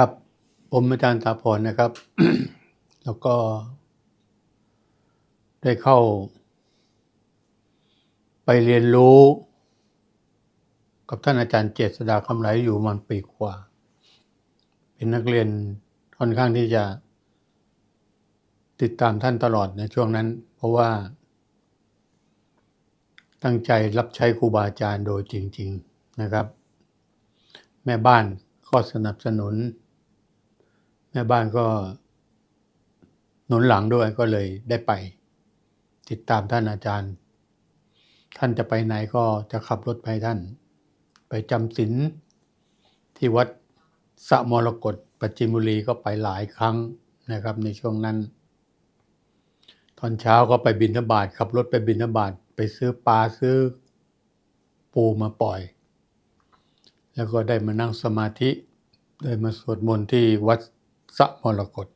ครับ ผมอาจารย์ตาพรนะครับ แล้วก็ ได้เข้า ไปเรียนรู้ กับท่านอาจารย์เจษดาคำไหลอยู่มันปีกว่า เป็นนักเรียนค่อนข้างที่จะ ติดตามท่านตลอดในช่วงนั้น เพราะว่า ตั้งใจรับใช้ครูบาอาจารย์โดยจริง ๆนะครับ แม่บ้านก็สนับสนุน แม่บ้านก็หนุนหลังด้วยก็เลยได้ไป ติดตามท่านอาจารย์ ท่านจะไปไหนก็จะขับรถไปท่าน ไปจำศีลที่วัดสะมรกตปัจจิมุรีก็ไปหลายครั้งนะครับ ในช่วงนั้น ตอนเช้าก็ไปบินทบาทขับรถไปบินทบาทไปซื้อปลาซื้อปูมาปล่อย แล้วก็ได้มานั่งสมาธิได้มาสวดมนต์ที่วัด สะมรกต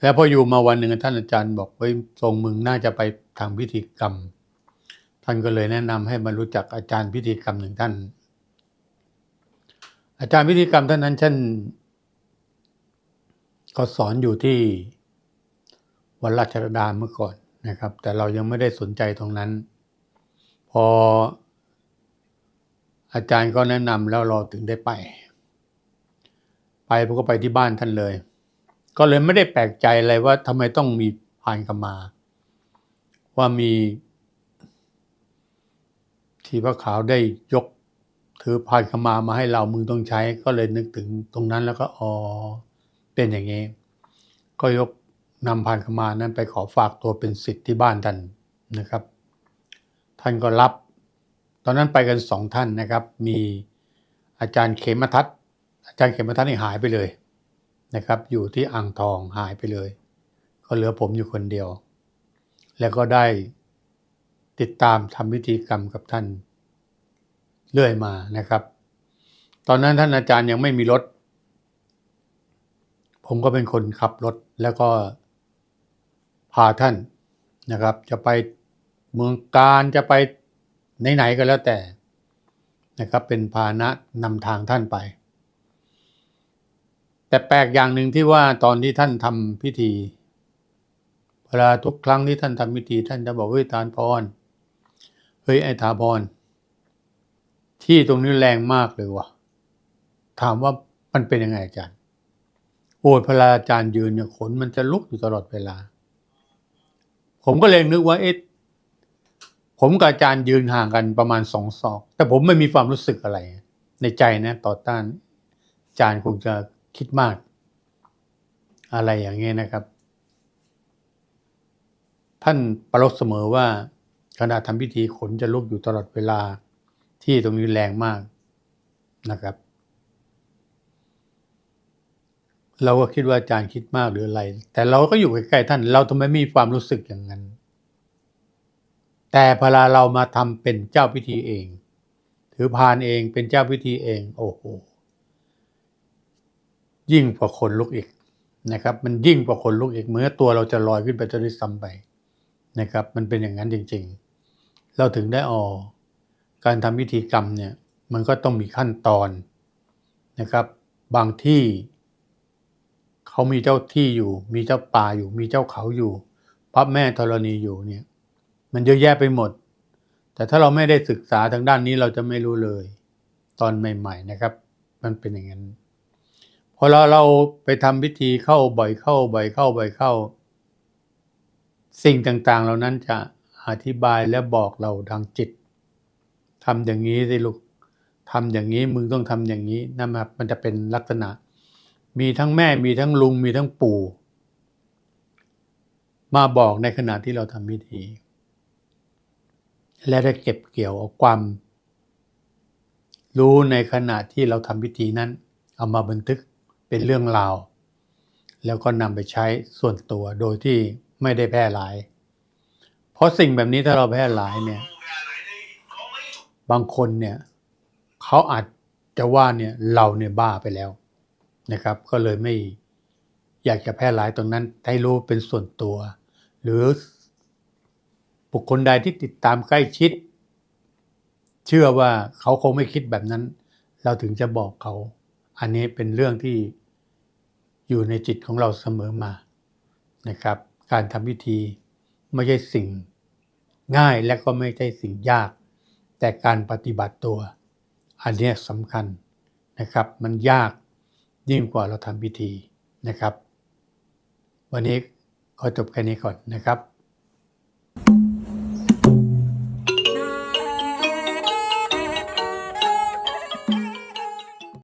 แล้วพออยู่มาวันหนึ่งท่านอาจารย์บอกเฮ้ยทรงมึงน่าจะไปทางพิธีกรรม ท่านก็เลยแนะนำให้มารู้จักอาจารย์พิธีกรรมหนึ่งท่าน อาจารย์พิธีกรรมท่านนั้นท่านก็สอนอยู่ที่วัดราชดาเมื่อก่อนนะครับ แต่เรายังไม่ได้สนใจตรงนั้น พออาจารย์ก็แนะนำแล้วเราถึงได้ไป ไปผมก็ไปที่บ้านท่านเลย ก็เลยไม่ได้แปลกใจอะไรว่าทำไมต้องมีพานกมา ว่ามีที่พระขาวได้ยกถือพานขมามาให้เรามึงต้องใช้ ก็เลยนึกถึงตรงนั้นแล้วก็อ๋อเป็นอย่างนี้ ก็ยกนำพานขมานั้นไปขอฝากตัวเป็นสิทธิ์ที่บ้านท่านนะครับ ท่านก็รับ ตอนนั้นไปกันสองท่านนะครับ มีอาจารย์เขมทัศน์ อาจารย์เขมทัศน์นี่หายไปเลยนะครับ อยู่ที่อ่างทองหายไปเลย ก็เหลือผมอยู่คนเดียว แล้วก็ได้ติดตามทำพิธีกรรมกับท่านเรื่อยมานะครับ ตอนนั้นท่านอาจารย์ยังไม่มีรถ ผมก็เป็นคนขับรถแล้วก็พาท่านนะครับ จะไปเมืองการจะไปไหนๆก็แล้วแต่นะครับ เป็นพาหนะนำทางท่านไป แต่แปลกอย่างหนึ่งที่ว่าตอนที่ท่านทำพิธี เวลาทุกครั้งที่ท่านทำพิธี ท่านจะบอกเฮ้ยตาพรเฮ้ยไอ้ถาพรที่ตรงนี้แรงมากเลยวะถามว่ามันเป็นยังไงอาจารย์ โอ้ยพระอาจารย์ยืนเนี่ยขนมันจะลุกอยู่ตลอดเวลา ผมก็เลยนึกว่าเอ๊ะผมกับอาจารย์ยืนห่างกันประมาณสองศอก แต่ผมไม่มีความรู้สึกอะไร ในใจนะ ต่อต้านอาจารย์คงจะ คิดมาก อะไรอย่างเงี้ยนะครับ ท่านประลบเสมอว่าขณะทำพิธีขนจะลุกอยู่ตลอดเวลาที่ตรงนี้แรงมากนะครับ เราก็คิดว่าอาจารย์คิดมากหรืออะไร แต่เราก็อยู่ใกล้ๆท่าน เราทำไมม่มีความรู้สึกอย่างนั้น แต่พอเรามาทำเป็นเจ้าพิธีเอง ถือพานเองเป็นเจ้าพิธีเอง โอ้โห ยิ่งกว่าคนลุกอีกนะครับ มันยิ่งกว่าคนลุกอีกเมื่อตัวเราจะลอยขึ้นไปจะได้ซ้ำไปนะครับ มันเป็นอย่างนั้นจริง ๆ เราถึงได้ออการทำพิธีกรรมเนี่ยมันก็ต้องมีขั้นตอนนะครับ บางที่เขามีเจ้าที่อยู่ มีเจ้าป่าอยู่ มีเจ้าเขาอยู่พระแม่ธรณีอยู่เนี่ย มันเยอะแยะไปหมด แต่ถ้าเราไม่ได้ศึกษาทางด้านนี้เราจะไม่รู้เลย ตอนใหม่ ๆนะครับ มันเป็นอย่างนั้น พอเราเราไปทำพิธีเข้าบ่อยเข้าบ่อยเข้าบ่อยเข้า สิ่งต่างๆ เหล่านั้นจะอธิบายและบอกเราทางจิตทำอย่างนี้สิลูกทำอย่างนี้มึงต้องทำอย่างนี้นะครับมันจะเป็นลักษณะ มีทั้งแม่มีทั้งลุงมีทั้งปู่ มาบอกในขณะที่เราทำพิธี และได้เก็บเกี่ยวเอาความรู้ในขณะที่เราทำพิธีนั้น เอามาบันทึก เป็นเรื่องราว แล้วก็นำไปใช้ส่วนตัวโดยที่ไม่ได้แพร่หลาย เพราะสิ่งแบบนี้ถ้าเราแพร่หลายเนี่ย บางคนเนี่ยเขาอาจจะว่าเนี่ยเราเนี่ยบ้าไปแล้วนะครับ ก็เลยไม่อยากจะแพร่หลายตรงนั้นให้รู้เป็นส่วนตัว หรือบุคคลใดที่ติดตามใกล้ชิด เชื่อว่าเขาคงไม่คิดแบบนั้น เราถึงจะบอกเขา อันนี้เป็นเรื่องที่ อยู่ในจิตของเราเสมอมานะครับ การทำพิธีไม่ใช่สิ่งง่ายและก็ไม่ใช่สิ่งยาก แต่การปฏิบัติตัว อันนี้สำคัญนะครับ มันยากยิ่งกว่าเราทำพิธีนะครับ วันนี้ขอจบแค่นี้ก่อนนะครับ